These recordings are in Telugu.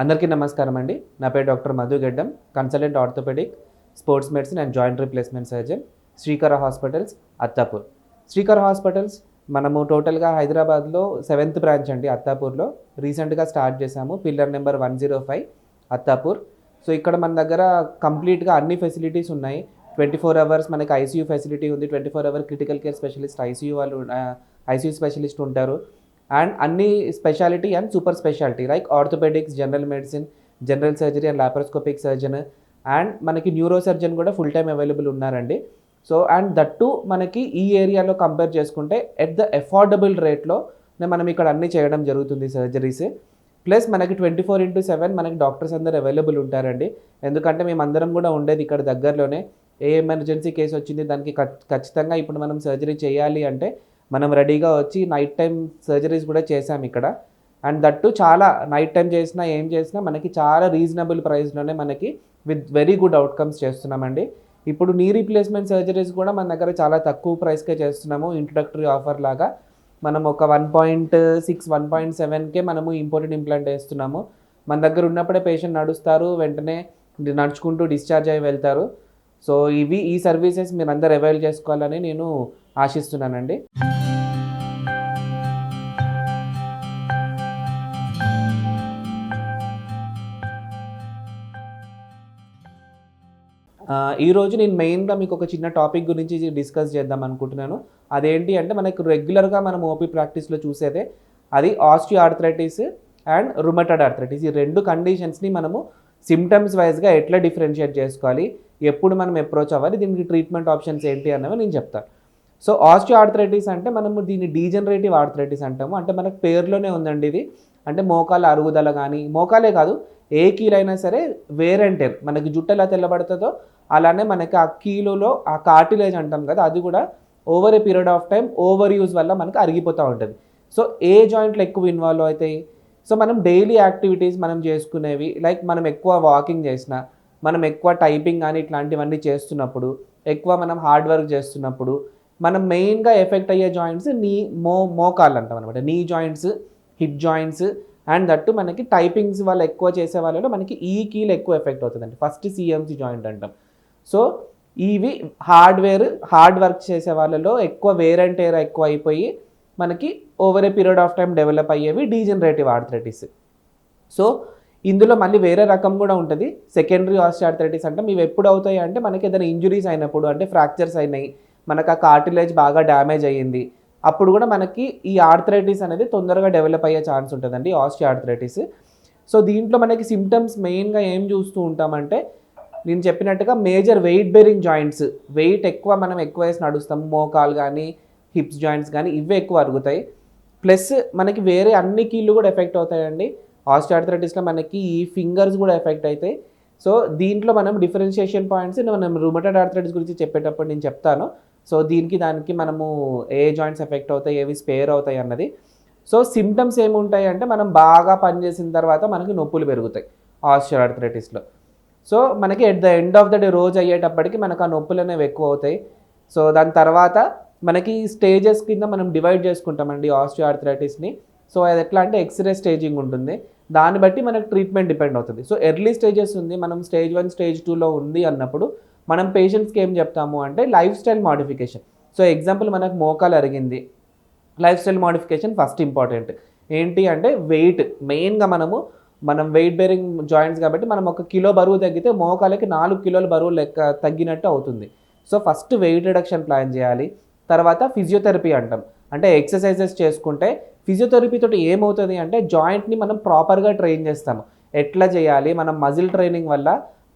అందరికీ నమస్కారం అండి. నా పేరు doctor Madhu Gaddam consultant orthopedic sports medicine and joint replacement surgeon Srikara hospitals Attapur. Srikara hospitals మనము టోటల్గా హైదరాబాద్లో సెవెంత్ బ్రాంచ్ అండి అత్తాపూర్లో. రీసెంట్గా స్టార్ట్ చేశాము pillar number one zero five Attapur. So ఇక్కడ మన దగ్గర కంప్లీట్గా అన్ని ఫెసిలిటీస్ ఉన్నాయి. ట్వంటీ ఫోర్ అవర్స్ మనకి ఐసీయూ ఫెసిలిటీ ఉంది. Twenty four hour critical care specialist ICU వాళ్ళు ఐసీయూ స్పెషలిస్ట్ ఉంటారు. అండ్ అన్ని speciality and super speciality like orthopedics general medicine general surgery and laparoscopic surgeon and మనకి న్యూరో సర్జన్ కూడా ఫుల్ టైం అవైలబుల్ ఉన్నారండి. సో అండ్ దట్టు మనకి ఈ ఏరియాలో కంపేర్ చేసుకుంటే ఎట్ ద అఫోర్డబుల్ రేట్లో మనం ఇక్కడ అన్ని చేయడం జరుగుతుంది సర్జరీస్ ప్లస్ మనకి ట్వంటీ ఫోర్ ఇంటూ సెవెన్ మనకి డాక్టర్స్ అందరు అవైలబుల్ ఉంటారండి. ఎందుకంటే మేము అందరం కూడా ఉండేది ఇక్కడ దగ్గరలోనే. ఏ ఎమర్జెన్సీ కేసు వచ్చింది దానికి ఖచ్చితంగా ఇప్పుడు మనం సర్జరీ చేయాలి అంటే మనం రెడీగా వచ్చి నైట్ టైం సర్జరీస్ కూడా చేసాం ఇక్కడ. అండ్ దట్టు చాలా నైట్ టైం చేసినా ఏం చేసినా మనకి చాలా రీజనబుల్ ప్రైస్లోనే మనకి విత్ వెరీ గుడ్ అవుట్కమ్స్ చేస్తున్నామండి. ఇప్పుడు నీ రీప్లేస్మెంట్ సర్జరీస్ కూడా మన దగ్గర చాలా తక్కువ ప్రైస్కే చేస్తున్నాము. ఇంట్రొడక్టరీ ఆఫర్ లాగా మనం ఒక one point six one point సెవెన్కే మనము ఇంపోర్టెడ్ ఇంప్లాంట్ వేస్తున్నాము. మన దగ్గర ఉన్నప్పుడే పేషెంట్ నడుస్తారు వెంటనే నడుచుకుంటూ డిశ్చార్జ్ అయ్యి వెళ్తారు. సో ఇవి ఈ సర్వీసెస్ మీరు అందరు అవైల్ చేసుకోవాలని నేను ఆశిస్తున్నానండి. ఈరోజు నేను మెయిన్గా మీకు ఒక చిన్న టాపిక్ గురించి డిస్కస్ చేద్దాం అనుకుంటున్నాను. అదేంటి అంటే మనకు రెగ్యులర్గా మనం ఓపీ ప్రాక్టీస్లో చూసేదే అది osteo arthritis and rheumatoid arthritis ఈ రెండు కండిషన్స్ని మనము సిమ్టమ్స్ వైజ్గా ఎట్లా డిఫరెన్షియేట్ చేసుకోవాలి ఎప్పుడు మనం అప్రోచ్ అవ్వాలి దీనికి ట్రీట్మెంట్ ఆప్షన్స్ ఏంటి అన్నవి నేను చెప్తాను. సో ఆస్టియో ఆర్థరైటిస్ అంటే మనము దీన్ని డీజనరేటివ్ ఆర్థరైటిస్ అంటాము. అంటే మనకు పేరులోనే ఉందండి ఇది. అంటే మోకాల అరుగుదల కానీ మోకాలే కాదు ఏ కీలైనా సరే వేర్ అండ్ టెర్ మనకి జుట్టు ఎలా తెల్లబడుతుందో అలానే మనకి ఆ కీలులో ఆ కార్టిలేజ్ అంటాం కదా అది కూడా over a period of time overuse వల్ల మనకి అరిగిపోతూ ఉంటుంది. సో ఏ జాయింట్లు ఎక్కువ ఇన్వాల్వ్ అవుతాయి? సో మనం డైలీ యాక్టివిటీస్ మనం చేసుకునేవి లైక్ మనం ఎక్కువ వాకింగ్ చేసిన మనం ఎక్కువ టైపింగ్ కానీ ఇట్లాంటివన్నీ చేస్తున్నప్పుడు ఎక్కువ మనం హార్డ్ వర్క్ చేస్తున్నప్పుడు మనం మెయిన్గా ఎఫెక్ట్ అయ్యే జాయింట్స్ నీ మో మోకాళ్ళు అంటాం అనమాట knee joints hip joints and that మనకి టైపింగ్స్ వాళ్ళు ఎక్కువ చేసే వాళ్ళలో మనకి ఈ కీలు ఎక్కువ ఎఫెక్ట్ అవుతుందండి. ఫస్ట్ సిఎంసి జాయింట్ అంటాం. సో ఇవి హార్డ్వేర్ హార్డ్ వర్క్ చేసే వాళ్ళలో ఎక్కువ వేర్ అండ్ టేర్ ఎక్కువ అయిపోయి మనకి over a period of time develop అయ్యేవి డీజనరేటివ్ ఆర్థరైటిస్. సో ఇందులో మళ్ళీ వేరే రకం కూడా ఉంటుంది. సెకండరీ ఆర్థరైటిస్ అంటే. ఇవి ఎప్పుడు అవుతాయి అంటే మనకి ఏదైనా ఇంజురీస్ అయినప్పుడు అంటే ఫ్రాక్చర్స్ అయినాయి మనకు ఆ కార్టిలేజ్ బాగా డ్యామేజ్ అయ్యింది అప్పుడు కూడా మనకి ఈ ఆర్థరైటిస్ అనేది తొందరగా డెవలప్ అయ్యే ఛాన్స్ ఉంటుందండి ఆస్టియో ఆర్థరైటిస్ సో దీంట్లో మనకి సిమ్టమ్స్ మెయిన్గా ఏం చూస్తూ ఉంటామంటే నేను చెప్పినట్టుగా major weight bearing joints weight ఎక్కువ మనం ఎక్కువ వేసి నడుస్తాం. మోకాలు కానీ హిప్స్ జాయింట్స్ కానీ ఇవే ఎక్కువ అరుగుతాయి. ప్లస్ మనకి వేరే అన్ని కీళ్ళు కూడా ఎఫెక్ట్ అవుతాయండి. ఆస్టియార్థరైటిస్లో మనకి ఈ ఫింగర్స్ కూడా ఎఫెక్ట్ అవుతాయి సో దీంట్లో మనం డిఫరెన్షియేషన్ పాయింట్స్ మనం రూమటెడ్ ఆర్థరైటిస్ గురించి చెప్పేటప్పుడు నేను చెప్తాను. సో దీనికి దానికి మనము ఏ జాయింట్స్ ఎఫెక్ట్ అవుతాయి ఏవి స్పేర్ అవుతాయి అన్నది. సో సిమ్టమ్స్ ఏముంటాయి అంటే మనం బాగా పనిచేసిన తర్వాత మనకి నొప్పులు పెరుగుతాయి ఆస్టియోఆర్థరైటిస్లో సో మనకి at the end of the day రోజు అయ్యేటప్పటికి మనకు ఆ నొప్పులు అనేవి ఎక్కువ అవుతాయి. సో దాని తర్వాత మనకి స్టేజెస్ కింద మనం డివైడ్ చేసుకుంటామండి ఆస్టియోఆర్థరైటిస్ని సో అది ఎట్లా అంటే ఎక్స్రే స్టేజింగ్ ఉంటుంది. దాన్ని బట్టి మనకు ట్రీట్మెంట్ డిపెండ్ అవుతుంది. సో ఎర్లీ స్టేజెస్ ఉంది మనం స్టేజ్ వన్ స్టేజ్ టూలో ఉంది అన్నప్పుడు మనం పేషెంట్స్కి ఏం చెప్తాము అంటే lifestyle modification so example మనకు మోకాలు అరిగింది. Lifestyle modification first important ఏంటి అంటే వెయిట్ మెయిన్గా మనము మనం వెయిట్ బేరింగ్ జాయింట్స్ కాబట్టి మనం ఒక కిలో బరువు తగ్గితే మోకాలకి నాలుగు కిలోల బరువు లెక్క తగ్గినట్టు అవుతుంది. So first weight reduction plan చేయాలి. తర్వాత ఫిజియోథెరపీ అంటాం. అంటే ఎక్సర్సైజెస్ చేసుకుంటే ఫిజియోథెరపీ తోటి ఏమవుతుంది అంటే జాయింట్ని మనం ప్రాపర్గా ట్రైన్ చేస్తాము. ఎట్లా చేయాలి? మనం మజిల్ ట్రైనింగ్ వల్ల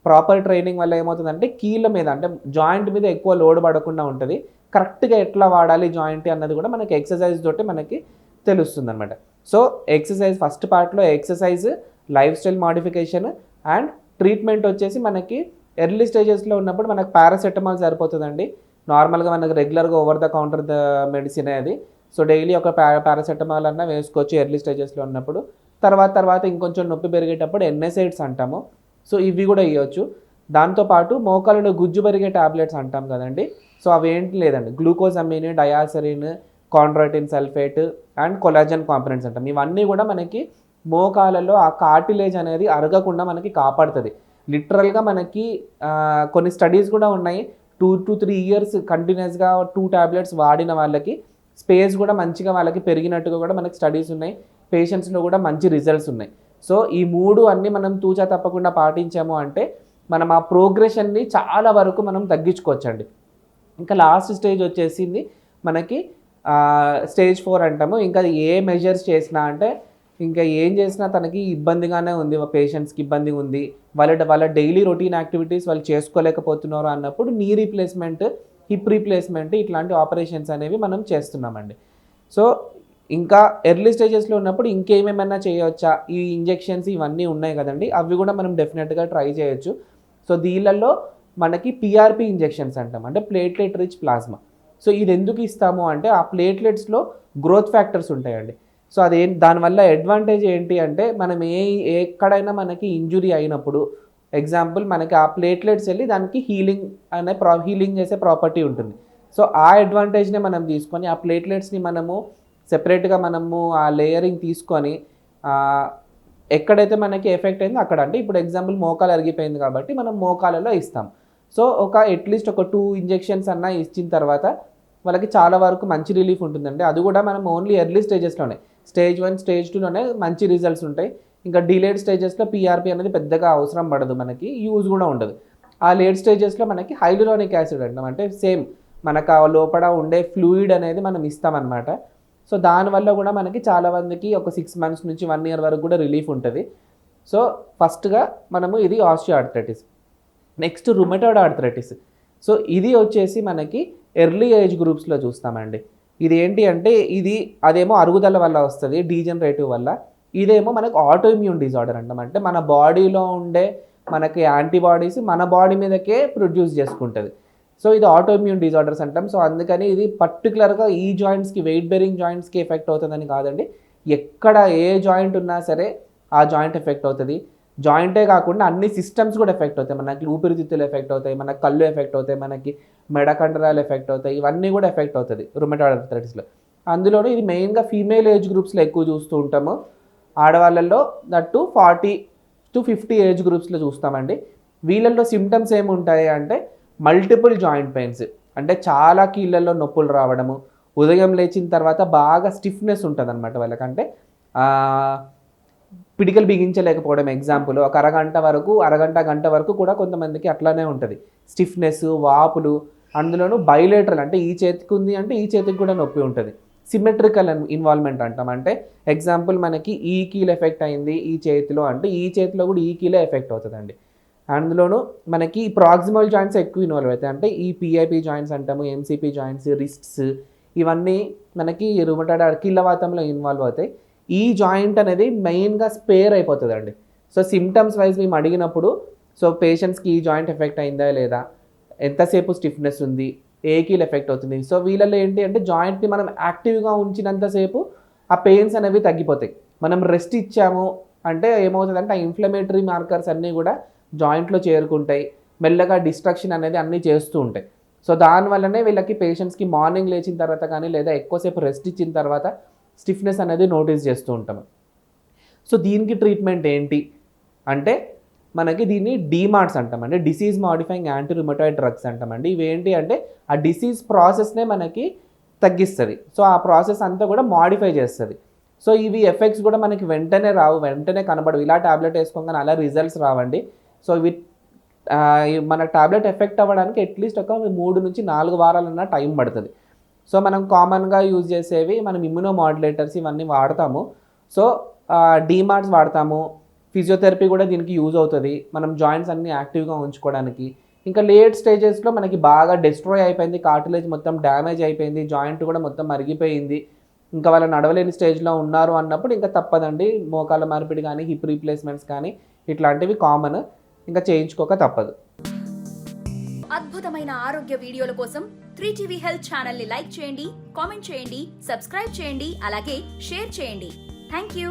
ప్రాపర్ ట్రైనింగ్ వల్ల ఏమవుతుందంటే కీళ్ళ మీద అంటే జాయింట్ మీద ఎక్కువ లోడ్ పడకుండా ఉంటుంది. కరెక్ట్గా ఎట్లా వాడాలి జాయింట్ అన్నది కూడా మనకి ఎక్సర్సైజ్ తోటి మనకి తెలుస్తుంది అనమాట సో ఎక్సర్సైజ్ ఫస్ట్ పార్ట్లో exercise lifestyle modification and treatment వచ్చేసి మనకి ఎర్లీ స్టేజెస్లో ఉన్నప్పుడు మనకు పారాసెటమాల్ సరిపోతుందండి. నార్మల్గా మనకు రెగ్యులర్గా over the counter the medicine అది. సో డైలీ ఒక పా పారాసెటమాల్ అన్న వేసుకోవచ్చు ఎర్లీ స్టేజెస్లో ఉన్నప్పుడు. తర్వాత తర్వాత ఇంకొంచెం నొప్పి పెరిగేటప్పుడు ఎన్ఎసైడ్స్ అంటాము. సో ఇవి కూడా ఇవ్వచ్చు దాంతోపాటు మోకాలలో గుజ్జు పెరిగే టాబ్లెట్స్ అంటాం కదండి. సో అవి ఏంటి లేదండి. Glucosamine diacerein chondroitin sulphate and collagen components అంటాం. ఇవన్నీ కూడా మనకి మోకాలలో ఆ కార్టిలేజ్ అనేది అరగకుండా మనకి కాపాడుతుంది. లిటరల్గా మనకి కొన్ని స్టడీస్ కూడా ఉన్నాయి. టూ టు త్రీ ఇయర్స్ కంటిన్యూస్గా టూ టాబ్లెట్స్ వాడిన వాళ్ళకి స్పేస్ కూడా మంచిగా వాళ్ళకి పెరిగినట్టుగా కూడా మనకి స్టడీస్ ఉన్నాయి. పేషెంట్స్లో కూడా మంచి రిజల్ట్స్ ఉన్నాయి. సో ఈ మూడు అన్నీ మనం తూచా తప్పకుండా పాటించాము అంటే మనం ఆ ప్రోగ్రెషన్ని చాలా వరకు మనం తగ్గించుకోవచ్చండి. ఇంకా లాస్ట్ స్టేజ్ వచ్చేసింది మనకి స్టేజ్ ఫోర్ అంటాము. ఇంకా ఏ మెజర్స్ చేసినా అంటే ఇంకా ఏం చేసినా తనకి ఇబ్బందిగానే ఉంది. పేషెంట్స్కి ఇబ్బంది ఉంది. వాళ్ళ వాళ్ళ డైలీ రొటీన్ యాక్టివిటీస్ వాళ్ళు చేసుకోలేకపోతున్నారు అన్నప్పుడు నీ రీప్లేస్మెంట్ హిప్ రీప్లేస్మెంట్ ఇట్లాంటి ఆపరేషన్స్ అనేవి మనం చేస్తున్నామండి. సో ఇంకా ఎర్లీ స్టేజెస్లో ఉన్నప్పుడు ఇంకేమేమైనా చేయవచ్చా ఈ ఇంజెక్షన్స్ ఇవన్నీ ఉన్నాయి కదండి. అవి కూడా మనం డెఫినెట్గా ట్రై చేయొచ్చు. సో దీళ్ళల్లో మనకి పిఆర్పి ఇంజెక్షన్స్ అంటాం. అంటే ప్లేట్లెట్ రిచ్ ప్లాస్మా సో ఇది ఎందుకు ఇస్తాము అంటే ఆ ప్లేట్లెట్స్లో గ్రోత్ ఫ్యాక్టర్స్ ఉంటాయండి. సో అదే దానివల్ల అడ్వాంటేజ్ ఏంటి అంటే మనం ఏ ఎక్కడైనా మనకి ఇంజురీ అయినప్పుడు ఎగ్జాంపుల్ మనకి ఆ ప్లేట్లెట్స్ వెళ్ళి దానికి హీలింగ్ అనే ప్రా హీలింగ్ చేసే ప్రాపర్టీ ఉంటుంది. సో ఆ అడ్వాంటేజ్ని మనం తీసుకొని ఆ ప్లేట్లెట్స్ని మనము సెపరేట్గా మనము ఆ లేయరింగ్ తీసుకొని ఎక్కడైతే మనకి ఎఫెక్ట్ అయిందో అక్కడ అంటే ఇప్పుడు ఎగ్జాంపుల్ మోకాలు అరిగిపోయింది కాబట్టి మనం మోకాలలో ఇస్తాం. సో ఒక అట్లీస్ట్ ఒక టూ ఇంజెక్షన్స్ అన్నా ఇచ్చిన తర్వాత వాళ్ళకి చాలా వరకు మంచి రిలీఫ్ ఉంటుందండి. అది కూడా మనం ఓన్లీ ఎర్లీ స్టేజెస్లోనే స్టేజ్ వన్ స్టేజ్ టూలోనే మంచి రిజల్ట్స్ ఉంటాయి. ఇంకా డిలేడ్ స్టేజెస్లో పీఆర్పీ అనేది పెద్దగా అవసరం పడదు మనకి యూజ్ కూడా ఉండదు. ఆ లేట్ స్టేజెస్లో మనకి హైడ్రోనిక్ యాసిడ్ అంటాం. అంటే సేమ్ మనకు ఆ లోపల ఉండే ఫ్లూయిడ్ అనేది మనం ఇస్తామన్నమాట. సో దానివల్ల కూడా మనకి చాలా మందికి ఒక సిక్స్ మంత్స్ నుంచి వన్ ఇయర్ వరకు కూడా రిలీఫ్ ఉంటుంది. సో ఫస్ట్గా మనము ఇది osteoarthritis next rheumatoid arthritis so ఇది వచ్చేసి మనకి ఎర్లీ ఏజ్ గ్రూప్స్లో చూస్తామండి. ఇది ఏంటి అంటే ఇది అదేమో అరుగుదల వల్ల వస్తుంది డీజనరేటివ్ వల్ల. ఇదేమో మనకు ఆటోఇమ్యూన్ డిజార్డర్ అంటాం. అంటే మన బాడీలో ఉండే మనకి యాంటీబాడీస్ మన బాడీ మీదకే ప్రొడ్యూస్ చేసుకుంటుంది. సో ఇది ఆటోఇమ్యూన్ డిజార్డర్స్ అంటాం. సో అందుకని ఇది పర్టికులర్గా ఈ జాయింట్స్కి వెయిట్ బెరింగ్ జాయింట్స్కి ఎఫెక్ట్ అవుతుందని కాదండి. ఎక్కడ ఏ జాయింట్ ఉన్నా సరే ఆ జాయింట్ ఎఫెక్ట్ అవుతుంది. జాయింటే కాకుండా అన్ని సిస్టమ్స్ కూడా ఎఫెక్ట్ అవుతాయి. మనకి ఊపిరితిత్తులు ఎఫెక్ట్ అవుతాయి మనకి కళ్ళు ఎఫెక్ట్ అవుతాయి మనకి మెడకండరాలు ఎఫెక్ట్ అవుతాయి. ఇవన్నీ కూడా ఎఫెక్ట్ అవుతుంది రుమటాయిడ్ ఆర్థరైటిస్లో అందులోనూ ఇది మెయిన్గా ఫీమేల్ ఏజ్ గ్రూప్స్లో ఎక్కువ చూస్తూ ఉంటాము. ఆడవాళ్ళల్లో that forty to fifty age గ్రూప్స్లో చూస్తామండి. వీళ్ళల్లో సిమ్టమ్స్ ఏముంటాయి అంటే మల్టిపుల్ జాయింట్ పెయిన్స్ అంటే చాలా కీళ్ళల్లో నొప్పులు రావడము ఉదయం లేచిన తర్వాత బాగా స్టిఫ్నెస్ ఉంటుంది అనమాట వాళ్ళకంటే పిడికలు బిగించలేకపోవడం ఎగ్జాంపుల్ ఒక అరగంట వరకు అరగంట గంట వరకు కూడా కొంతమందికి అట్లానే ఉంటుంది. స్టిఫ్నెస్ వాపులు అందులోనూ బయలేటరల్ అంటే ఈ చేతికి ఉంది అంటే ఈ చేతికి కూడా నొప్పి ఉంటుంది. సిమెట్రికల్ ఇన్వాల్వ్మెంట్ అంటాం. అంటే ఎగ్జాంపుల్ మనకి ఈ కీల్ ఎఫెక్ట్ అయింది ఈ చేతిలో అంటే ఈ చేతిలో కూడా ఈ కీలే ఎఫెక్ట్ అవుతుందండి. అందులోనూ మనకి ప్రాక్సిమల్ జాయింట్స్ ఎక్కువ ఇన్వాల్వ్ అవుతాయి. అంటే ఈ పిఐపి జాయింట్స్ అంటాము ఎంసీపీ జాయింట్స్ రిస్ట్స్ ఇవన్నీ మనకి రుమటాడ కీళ్ళవాతంలో ఇన్వాల్వ్ అవుతాయి. ఈ జాయింట్ అనేది మెయిన్గా స్పేర్ అయిపోతుందండి. సో సిమ్టమ్స్ వైజ్ మేము అడిగినప్పుడు సో పేషెంట్స్కి ఈ జాయింట్ ఎఫెక్ట్ అయిందా లేదా ఎంతసేపు స్టిఫ్నెస్ ఉంది ఏ కీల్ ఎఫెక్ట్ అవుతుంది? సో వీళ్ళలో ఏంటి అంటే జాయింట్ని మనం యాక్టివ్గా ఉంచినంతసేపు ఆ పెయిన్స్ అనేవి తగ్గిపోతాయి. మనం రెస్ట్ ఇచ్చాము అంటే ఏమవుతుందంటే ఆ ఇన్ఫ్లమేటరీ మార్కర్స్ అన్నీ కూడా జాయింట్లో చేరుకుంటాయి. మెల్లగా డిస్ట్రక్షన్ అనేది అన్నీ చేస్తూ ఉంటాయి. సో దానివల్లనే వీళ్ళకి పేషెంట్స్కి మార్నింగ్ లేచిన తర్వాత కానీ లేదా ఎక్కువసేపు రెస్ట్ ఇచ్చిన తర్వాత స్టిఫ్నెస్ అనేది నోటీస్ చేస్తూ ఉంటాము. సో దీనికి ట్రీట్మెంట్ ఏంటి? అంటే మనకి దీన్ని డీమార్ట్స్ అంటామండి disease modifying anti rheumatoid drugs అంటామండి ఇవి ఏంటి అంటే ఆ డిసీజ్ ప్రాసెస్నే మనకి తగ్గిస్తుంది. సో ఆ ప్రాసెస్ అంతా కూడా మాడిఫై చేస్తుంది. సో ఇవి ఎఫెక్ట్స్ కూడా మనకి వెంటనే రావు వెంటనే కనబడవు. ఇలా టాబ్లెట్ వేసుకోగానే అలా రిజల్ట్స్ రావండి. సో విత్ మన టాబ్లెట్ ఎఫెక్ట్ అవ్వడానికి అట్లీస్ట్ ఒక మూడు నుంచి నాలుగు వారాలన్నా టైం పడుతుంది. సో మనం కామన్గా యూజ్ చేసేవి మనం ఇమ్యూనో మాడ్యులేటర్స్ ఇవన్నీ వాడతాము. సో డీమార్ట్స్ వాడతాము. ఫిజియోథెరపీ కూడా దీనికి యూజ్ అవుతుంది. మనం జాయింట్స్ అన్ని యాక్టివ్గా ఉంచుకోవడానికి. ఇంకా లేట్ స్టేజెస్లో మనకి బాగా డిస్ట్రాయ్ అయిపోయింది కార్టిలేజ్ మొత్తం డ్యామేజ్ అయిపోయింది జాయింట్ కూడా మొత్తం మరిగిపోయింది. ఇంకా వాళ్ళు నడవలేని స్టేజ్లో ఉన్నారు అన్నప్పుడు ఇంకా తప్పదండి. మోకాల మార్పిడి కానీ హిప్ రీప్లేస్మెంట్స్ కానీ ఇట్లాంటివి కామన్. ఇంకా చేయించుకోక తప్పదు. అద్భుతమైన ఆరోగ్య వీడియోల కోసం త్రీ టీవీ హెల్త్ ఛానల్ని లైక్ చేయండి కామెంట్ చేయండి సబ్స్క్రైబ్ చేయండి అలాగే షేర్ చేయండి. Thank you